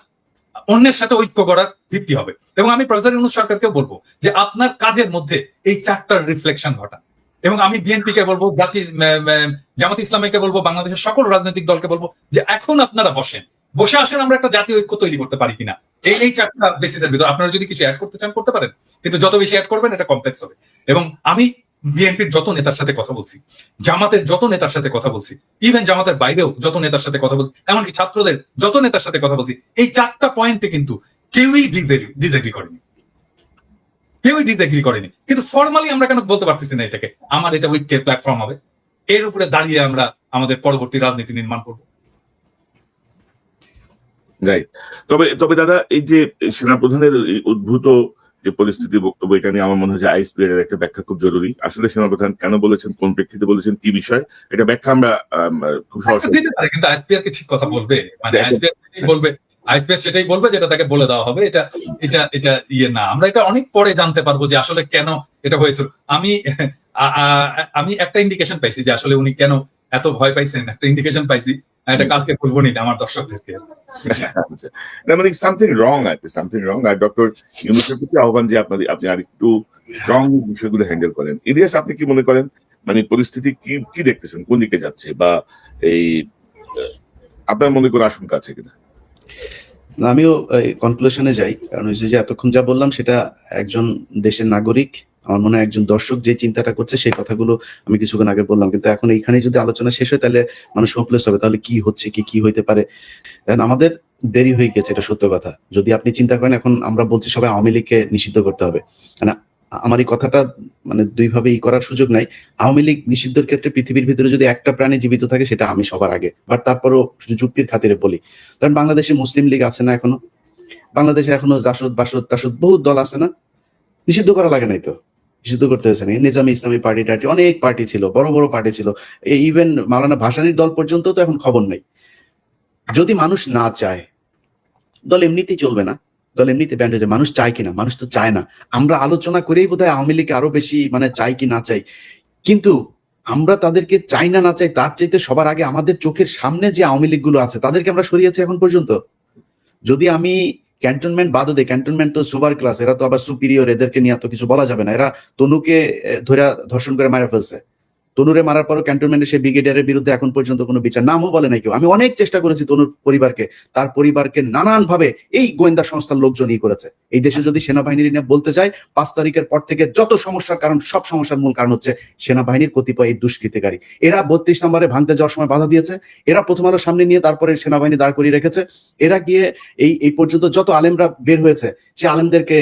অন্যের সাথে ঐক্য করার ভিত্তি হবে। এবং আমি প্রফেসর ইউনুস সরকারকেও বলব যে আপনার কাজের মধ্যে এই চারটার রিফ্লেকশন ঘটান এবং আমি বিএনপি কে বলব, জাতি জামাত ইসলামীকে বলব, বাংলাদেশের সকল রাজনৈতিক দলকে বলব যে এখন আপনারা বসেন। বসে আসেন, আমরা একটা জাতীয় ঐক্য তৈরি করতে পারি কিনা। এই এই চারটা বেসিসের ভিতর। আপনারা যদি কিছু অ্যাড করতে চান, করতে পারেন। কিন্তু যত বেশি অ্যাড করবেন, এটা কমপ্লেক্স হবে। এবং আমি বিএনপির যত নেতার সাথে কথা বলছি, জামাতের যত নেতার সাথে কথা বলছি ইভেন জামাতের বাইরেও যত নেতার সাথে কথা বলছি, এমনকি ছাত্রদের যত নেতার সাথে কথা বলছি, এই চারটা পয়েন্টে কিন্তু কেউই ডিসএগ্রি করেনি। কেউই ডিসএগ্রি করেনি। কিন্তু ফর্মালি আমরা কেন বলতে পারতেছি না এটাকে? আমার এটা ঐক্যের প্ল্যাটফর্ম হবে। এর উপরে দাঁড়িয়ে আমরা আমাদের পরবর্তী রাজনীতি নির্মাণ করব। রাইট তবে তবে দাদা, এই যে সেনাপ্রধানের উদ্ভূত যে পরিস্থিতি বক্তব্য এটা নিয়ে আমার মনে হয় যে আইসপি এর একটা ব্যাখ্যা খুব জরুরি। আসলে সেনাপ্রধান কেন বলেছেন কোন প্রেক্ষিতে বলেছেন কি বিষয় এটা ব্যাখ্যা আমরা খুব সহজ কিন্তু আইসপিআর কে ঠিক কথা বলবে? মানে সেটাই বলবে আইসপিআর সেটাই বলবে যেটা তাকে বলে দেওয়া হবে এটা এটা এটা ইয়ে না। আমরা এটা অনেক পরে জানতে পারব যে আসলে কেন এটা হয়েছিল আমি আমি একটা ইন্ডিকেশন পাইছি যে আসলে উনি কেন এত ভয় পাইছেন একটা ইন্ডিকেশন পাইছি এটা কালকে বলব নি আমার দর্শকদেরকে। না মানে সামথিং রং আর সামথিং রং আর ডক্টর ইউনুসের প্রতি আহ্বান যে আপনাদের আপনি আর একটু স্ট্রং বিষয়গুলো হ্যান্ডেল করেন। ইলিয়াস আপনি কি মনে করেন? মানে পরিস্থিতি কি কি দেখতেছেন? কোন দিকে যাচ্ছে? বা এই আপনার মনে কোনো আশঙ্কা আছে কিনা? আমিও কনক্লুশনে যাই। কারণ হচ্ছে যে এতক্ষণ যা বললাম সেটা একজন দেশের নাগরিক আমার মনে হয় একজন দর্শক যে চিন্তাটা করছে, সেই কথাগুলো আমি কিছুক্ষণ আগে বললাম। কিন্তু এখন এইখানে যদি আলোচনা শেষ হয়, তাহলে মানুষ হোপলেস হবে। তাহলে কি হচ্ছে, কি কি হইতে পারে? কারণ আমাদের দেরি হয়ে গেছে, এটা সত্য কথা। যদি আপনি চিন্তা করেন, এখন আমরা বলছি সবাই আওয়ামী লীগকে নিষিদ্ধ করতে হবে। মানে আমার এই কথাটা মানে দুইভাবে ই করার সুযোগ নাই। আওয়ামী লীগ নিষিদ্ধের ক্ষেত্রে পৃথিবীর ভিতরে যদি একটা প্রাণী জীবিত থাকে, সেটা আমি সবার আগে। বাট তারপরও যুক্তির খাতিরে বলি। কারণ বাংলাদেশে মুসলিম লীগ আছে না এখনও। বাংলাদেশে এখনও জাসদ, বাসদ, টাসদ, বহুত দল আছে না। নিষিদ্ধ করা লাগে নাই তো। নিষিদ্ধ করতে হয়েছে নিজামী ইসলামী পার্টি টার্টি, অনেক পার্টি ছিল, বড় বড় পার্টি ছিল। ইভেন মাওলানা ভাসানির দল পর্যন্ত তো এখন খবর নেই। যদি মানুষ না চায়, দল এমনিতেই চলবে না। দল এমনিতে ব্যান্ড হয়ে যায় মানুষ চায় কিনা? মানুষ তো চায় না। আমরা আলোচনা করেই বোধহয় আওয়ামী লীগ আরও বেশি মানে চাই কি না চাই। কিন্তু আমরা তাদেরকে চাই না না চাই, তার চাইতে সবার আগে আমাদের চোখের সামনে যে আওয়ামী লীগগুলো আছে, তাদেরকে আমরা সরিয়েছি এখন পর্যন্ত। যদি আমি ক্যান্টনমেন্ট বাদ দেয় ক্যান্টনমেন্ট তো সুপার ক্লাস এরা তো আবার সুপিরিয়র এদেরকে নিয়ে এত কিছু বলা যাবে না। এরা তনুকে ধরে ধর্ষণ করে মারা ফেলছে। তনুরে মারার পরও ক্যান্টনমেন্টে সে ব্রিগেডিয়ারের বিরুদ্ধে এখন পর্যন্ত কোনো বিচার। নামও বলে নাই কেউ। আমি অনেক চেষ্টা করেছি তনুর পরিবারকে। তার পরিবারকে নানান ভাবে এই গোয়েন্দা সংস্থার লোকজনই করেছে। এই দেশে যদি সেনাবাহিনীর নিয়ে বলতে যায়, পাঁচ তারিখের পর থেকে যত সমস্যার কারণ, সব সমস্যার মূল কারণ হচ্ছে সেনাবাহিনীর কতিপয় এই দুষ্কৃতিকারী এরা বত্রিশ নম্বরে ভাঙতে যাওয়ার সময় বাধা দিয়েছে। এরা প্রথম আলো সামনে নিয়ে তারপরে সেনাবাহিনী দাঁড় করিয়ে রেখেছে। এরা গিয়ে এই এই পর্যন্ত যত আলেমরা বের হয়েছে, সে আলেমদেরকে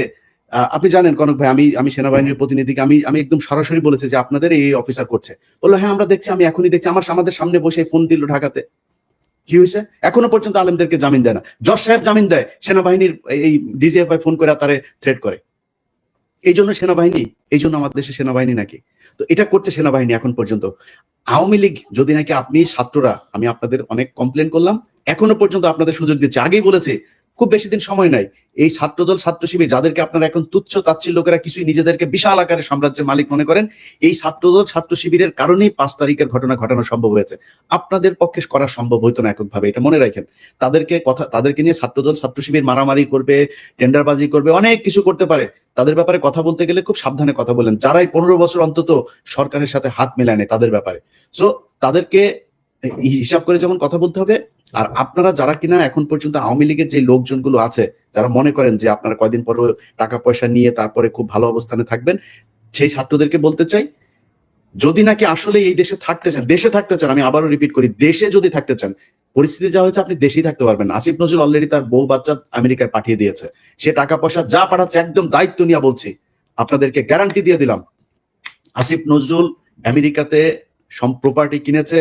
আপনি জানেন কনক ভাই, আমি আমি সেনাবাহিনীর প্রতিনিধিকে, আমি আমি একদম সরাসরি বলেছি যে আপনাদের এই অফিসার করছে। বলল হ্যাঁ আমরা দেখছি, আমি এখনই দেখছি। আমার আমাদের সামনে বসে ফোন দিল ঢাকাতে। কি হয়েছে? এখনও পর্যন্ত আলেমদেরকে জামিন দেয় না। জজ সাহেব জামিন দেয়। সেনাবাহিনীর এই ডিজিএফআই ফোন করে তারে থ্রেট করে। এই জন্য সেনাবাহিনী, এই জন্য আমাদের দেশে সেনাবাহিনী নাকি? তো এটা করছে সেনাবাহিনী এখন পর্যন্ত। আওয়ামী লীগ, যদি নাকি আপনি ছাত্ররা, আমি আপনাদের অনেক কমপ্লেন করলাম। এখনও পর্যন্ত আপনাদের সুযোগ দিচ্ছে। আগেই বলেছি খুব বেশি দিন সময় নাই। এই ছাত্রদল, ছাত্র শিবির যাদেরকে আপনারা এখন তুচ্ছ তাচ্ছির লোকেরা কিছুই নিজেদেরকে বিশাল আকারে সাম্রাজ্যের মালিক মনে করেন, এই ছাত্রদল, ছাত্র শিবিরের কারণেই পাঁচ তারিখের ঘটনা ঘটানো সম্ভব হয়েছে। আপনাদের পক্ষে করা সম্ভব হইতো না এককভাবে, এটা মনে রাখেন। তাদেরকে কথা, তাদেরকে নিয়ে ছাত্রদল, ছাত্র শিবির মারামারি করবে, টেন্ডারবাজি করবে, অনেক কিছু করতে পারে। তাদের ব্যাপারে কথা বলতে গেলে খুব সাবধানে কথা বলেন। যারাই পনেরো বছর অন্তত সরকারের সাথে হাত মেলায় নেয় তাদের ব্যাপারে। সো তাদেরকে হিসাব করে যেমন কথা বলতে হবে আর আপনারা যারা কিনা এখন পর্যন্ত আওয়ামী লীগের যে লোকজনগুলো আছে, যারা মনে করেন যে আপনারা কয়দিন পরে টাকা পয়সা নিয়ে তারপরে খুব ভালো অবস্থানে থাকবেন, সেই ছাত্রদেরকে বলতে চাই, যদি নাকি আসলে এই দেশে থাকতে চান, দেশে থাকতে চান, আমি আবারও রিপিট করি, দেশে যদি থাকতে চান, পরিস্থিতি যা হয়েছে আপনি দেশেই থাকতে পারবেন আসিফ নজরুল অলরেডি তার বউ বাচ্চা আমেরিকায় পাঠিয়ে দিয়েছে। সে টাকা পয়সা যা পাঠাচ্ছে, একদম দায়িত্ব নিয়ে বলছি, আপনাদেরকে গ্যারান্টি দিয়ে দিলাম, আসিফ নজরুল আমেরিকাতে প্রপার্টি কিনেছে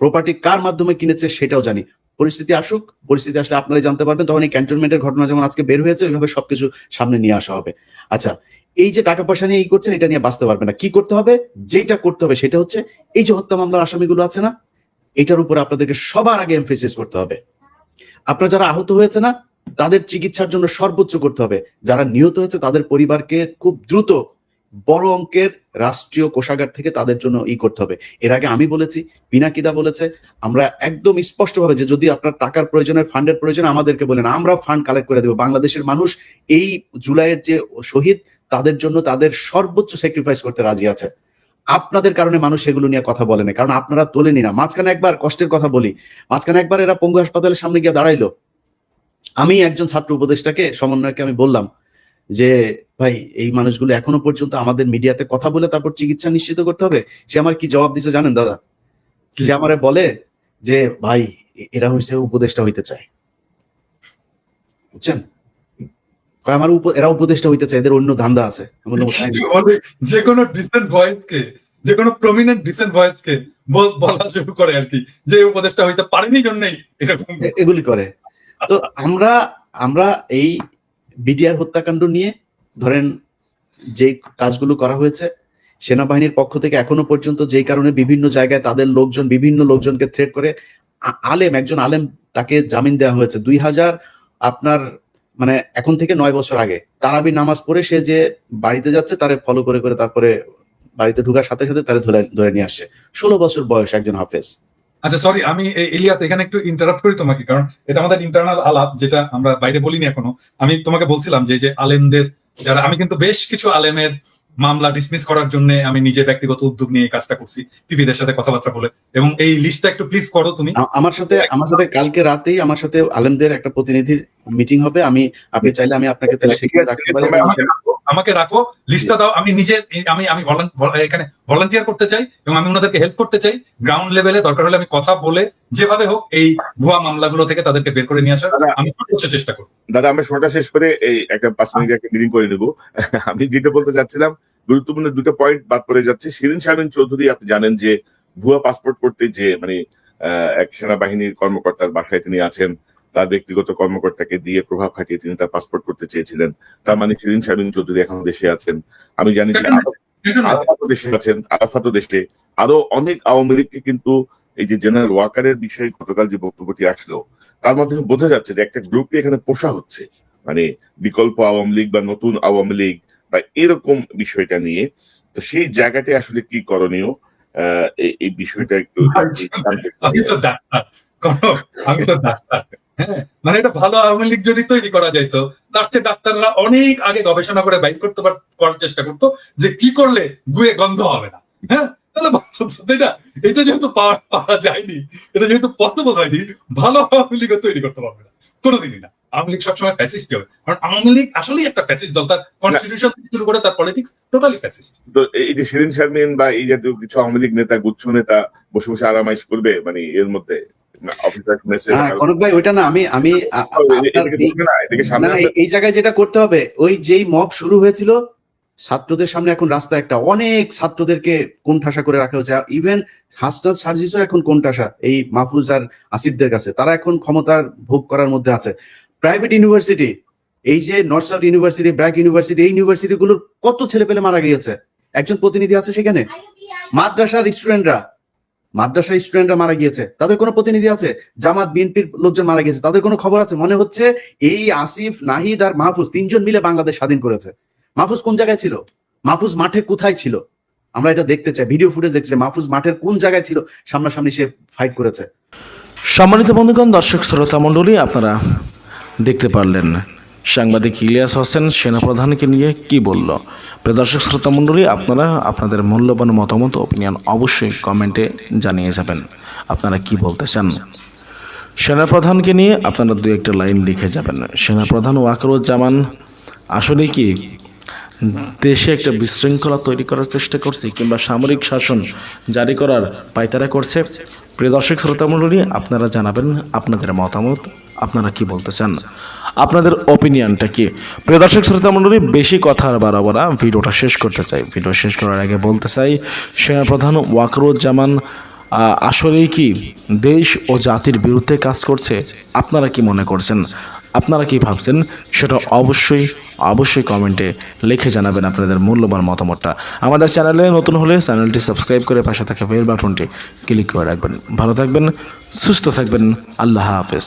প্রপার্টি কার মাধ্যমে কিনেছে সেটাও জানি। পরিস্থিতি আসুক, পরিস্থিতি আসলে আপনারা জানতে পারবেন। তখন এই ক্যান্টনমেন্টের ঘটনা যেমন আজকে বের হয়েছে, ওইভাবে সবকিছু সামনে নিয়ে আসা হবে। আচ্ছা এই যে টাকা পয়সা নিয়ে এই করছেন, এটা নিয়ে বাঁচতে পারবে না। কি করতে হবে? যেটা করতে হবে সেটা হচ্ছে, এই যে হত্যা মামলার আসামিগুলো আছে না, এটার উপর আপনাদেরকে সবার আগে এমফেসিস করতে হবে। আপনারা যারা আহত হয়েছে না, তাদের চিকিৎসার জন্য সর্বোচ্চ করতে হবে। যারা নিহত হয়েছে, তাদের পরিবারকে খুব দ্রুত বড় অঙ্কের রাষ্ট্রীয় কোষাগার থেকে তাদের জন্য ই করতে হবে। এর আগে আমি বলেছি পিনাকিদা বলেছে, আমরা একদম স্পষ্টভাবে যে যদি আপনার টাকার প্রয়োজনে ফান্ডের প্রয়োজনে আমাদেরকে বলেন আমরা ফান্ড কালেক্ট করে দেবো। বাংলাদেশের মানুষ এই জুলাইয়ের যে শহীদ, তাদের জন্য তাদের সর্বোচ্চ স্যাক্রিফাইস করতে রাজি আছে। আপনাদের কারণে মানুষ সেগুলো নিয়ে কথা বলে না, কারণ আপনারা তোলেনি না। মাঝখানে একবার কষ্টের কথা বলি, মাঝখানে একবার এরা পঙ্গু হাসপাতালের সামনে গিয়ে দাঁড়াইলো। আমি একজন ছাত্র উপদেষ্টাকে, সমন্বয়কে আমি বললাম যে ভাই এই মানুষগুলো এখনও পর্যন্ত আমাদের মিডিয়াতে কথা বলে তারপর চিকিৎসা নিশ্চিত করতে হবে? সে আমার কি জবাব দিছে জানেন দাদা? সে আমারে বলে যে ভাই এরা হয়েছে উপদেষ্টা হইতে চায়। বুঝছেন? আমার এরা উপদেষ্টা হইতে চায় এদের অন্য ধান্দা আছে। যে কোনো ডিসেন্ট ভয়েস কে যে কোনো প্রমিনেন্ট ডিসেন্ট ভয়েস কে বল- বলা শুরু করে আর কি যে উপদেষ্টা হইতে পারেনি জন্যই এরকম। এগুলি করে। তো আমরা আমরা এই বিডিআর হত্যাকাণ্ড নিয়ে ধরেন যে কাজগুলো করা হয়েছে, সেনাবাহিনীর পক্ষ থেকে এখনও পর্যন্ত যেই কারণে বিভিন্ন জায়গায় তাদের লোকজন, বিভিন্ন লোকজনকে থ্রেট করে আলেম, একজন আলেম তাকে জামিন দেওয়া হয়েছে। দুই হাজার আপনার মানে এখন থেকে নয় বছর আগে, তারাবি নামাজ পড়ে সে যে বাড়িতে যাচ্ছে, তারে ফলো করে করে তারপরে বাড়িতে ঢুকার সাথে সাথে তারা ধরে ধরে নিয়ে আসছে ষোলো বছর বয়স একজন হাফেজ। আচ্ছা সরি আমি ইলিয়াস এখানে একটু ইন্টারাপ্ট করি তোমাকে কারণ এটা আমাদের ইন্টারনাল আলাপ যেটা আমরা বাইরে বলিনি এখনও। আমি তোমাকে বলছিলাম যে এই যে আলেমদের যারা আমি কিন্তু বেশ কিছু আলেমের মামলা ডিসমিস করার জন্য আমি নিজে ব্যক্তিগত উদ্যোগ নিয়ে কাজটা করছি পিপিদের সাথে কথাবার্তা বলে। এবং এই লিস্টটা একটু প্লিজ করো তুমি। আমার সাথে আমার সাথে কালকে রাতেই আমার সাথে আলেমদের একটা প্রতিনিধির মিটিং হবে। আমি আপনি চাইলে আমি আপনাকে তাহলে সেখানে রাখতে পারি। আমাকে রাখো লিস্টটা দাও আমি নিজে আমি আমি এখানে ভলান্টিয়ার করতে চাই এবং আমি ওনাদেরকে হেল্প করতে চাই। গ্রাউন্ড লেভেলে দরকার হলে আমি কথা বলে যেভাবে হোক এই ভুয়া মামলাগুলো থেকে তাদেরকে বের করে নিয়ে আসার আমি চেষ্টা করব। দাদা আমরা শোটা শেষ করে এই একটা পাঁচ মিনিট একটা মিটিং করে নেব। আমি যেটা বলতে চাচ্ছিলাম গুরুত্বপূর্ণ দুটো পয়েন্ট বাদ পড়ে যাচ্ছে। শিরিন শারমিন চৌধুরী আপনি জানেন যে ভুয়া পাসপোর্ট করতে যে মানে আহ, এক সেনাবাহিনীর কর্মকর্তার বাসায় তিনি আছেন। তার ব্যক্তিগত কর্মকর্তাকে দিয়ে প্রভাব খাটিয়ে তিনি তার পাসপোর্ট করতে চেয়েছিলেন। তার মানে শিরিন শারমিন চৌধুরী এখন দেশে আছেন। আমি জানি যে আরাফাতও দেশে আছেন আরাফাতও দেশে। আরও অনেক আওয়ামী লীগকে কিন্তু এই যে জেনারেল ওয়াকারের বিষয়ে গতকাল যে বক্তব্যটি আসলো তার মধ্যে বোঝা যাচ্ছে যে একটা গ্রুপকে এখানে পোষা হচ্ছে। মানে বিকল্প আওয়ামী লীগ বা নতুন আওয়ামী লীগ বা এরকম বিষয়টা নিয়ে। তো সেই জায়গাতে আসলে কি করণীয়? এই বিষয়টা একটু আমি তো ডাক্তার। হ্যাঁ মানে এটা ভালো আওয়ামী লীগ যদি তৈরি করা তার চেয়ে ডাক্তাররা অনেক আগে গবেষণা করে বাইর করতে করার চেষ্টা করতো যে কি করলে গুয়ে গন্ধ হবে না। হ্যাঁ তাহলে না? এটা যেহেতু পাওয়া যায়নি এটা যেহেতু পসিবল হয়নি ভালো আওয়ামী লীগও তৈরি করতে পারবে না। কোনোদিনই না। আওয়ামী লীগ সবসময় ফ্যাসিস্ট হবে। কারণ আওয়ামী লীগ আসলেই একটা ফ্যাসিস্ট দল। তার কনস্টিটিউশন শুরু করে তার পলিটিক্স টোটালি ফ্যাসিস্ট তো এই যে শিরিন শারমিন বা এই জাতীয় কিছু আওয়ামী লীগ নেতা গুচ্ছ নেতা বসে বসে আরামাইশ করবে মানে এর মধ্যে? হ্যাঁ, ভাই ওইটা না আমি এই- জায়গায় যেটা করতে হবে ওই যেই মব শুরু হয়েছিল ছাত্রদের সামনে এখন রাস্তা একটা অনেক ছাত্রদেরকে কোণঠাসা করে রাখা হয়েছে ইভেন হাসনাত সার্জিসও এখন কোণঠাসা এই মাহফুজ আর আসিফদের কাছে তারা এখন ক্ষমতার ভোগ করার মধ্যে আছে। প্রাইভেট ইউনিভার্সিটি এই যে North South University BRAC University এই ইউনিভার্সিটি গুলোর কত ছেলে পেলে মারা গিয়েছে? একজন প্রতিনিধি আছে সেখানে? মাদ্রাসার স্টুডেন্টরা মাদ্রাসা স্টুডেন্টরা মারা গিয়েছে, তাদের কোনো প্রতিনিধি আছে? জামাত, বিএনপির লোকজন মারা গিয়েছে, তাদের কোনো খবর আছে? মনে হচ্ছে এই আসিফ, নাহিদ আর মাহফুজ তিনজন মিলে বাংলাদেশ স্বাধীন করেছে। মাহফুজ কোন জায়গায় ছিল? মাহফুজ মাঠে কোথায় ছিল? আমরা এটা দেখতে চাই, ভিডিও ফুটেজ চাই, মাহফুজ মাঠের কোন জায়গায় ছিল? সামনাসামনি সে ফাইট করেছে। সম্মানিত বন্ধুগণ, দর্শক, শ্রোতা মণ্ডলী, আপনারা দেখতে পারলেন সাংবাদিক ইলিয়াস হোসেন, সেনাপ্রধানকে নিয়ে কি বলল? প্রদর্শক শ্রোতা মণ্ডলী, আপনারা আপনাদের মূল্যবান মতামত ওপিনিয়ন অবশ্যই কমেন্টে জানিয়ে যাবেন। আপনারা কি বলতে চান? সেনাপ্রধানকে নিয়ে আপনারা দু একটা লাইন লিখে যাবেন। সেনাপ্রধান ওয়াকরুজ্জামান, আসলে কি দেশে একটা বিশৃঙ্খলা তৈরি করার চেষ্টা করছে কিংবা সামরিক শাসন জারি করার পায়তারা করছে। প্রিয় দর্শক, শ্রোতামণ্ডলী, আপনারা জানাবেন আপনাদের মতামত। আপনারা কি বলতে চান? আপনাদের ওপিনিয়নটা কি? প্রিয় দর্শক, শ্রোতামণ্ডলী, বেশি কথা আর বাড়াবো না, ভিডিওটা শেষ করতে চাই। ভিডিও শেষ করার আগে বলতে চাই, সেনাপ্রধান ওয়াকরুজ্জামান আসলেই কি দেশ ও জাতির বিরুদ্ধে কাজ করছে? আপনারা কি মনে করছেন? আপনারা কি ভাবছেন? সেটা অবশ্যই অবশ্যই কমেন্টে লিখে জানাবেন আপনাদের মূল্যবান মতামতটা। আমাদের চ্যানেলে নতুন হলে চ্যানেলটি সাবস্ক্রাইব করে পাশে থাকা বেল বাটনটি ক্লিক করে রাখবেন। ভালো থাকবেন, সুস্থ থাকবেন, আল্লাহ হাফেজ।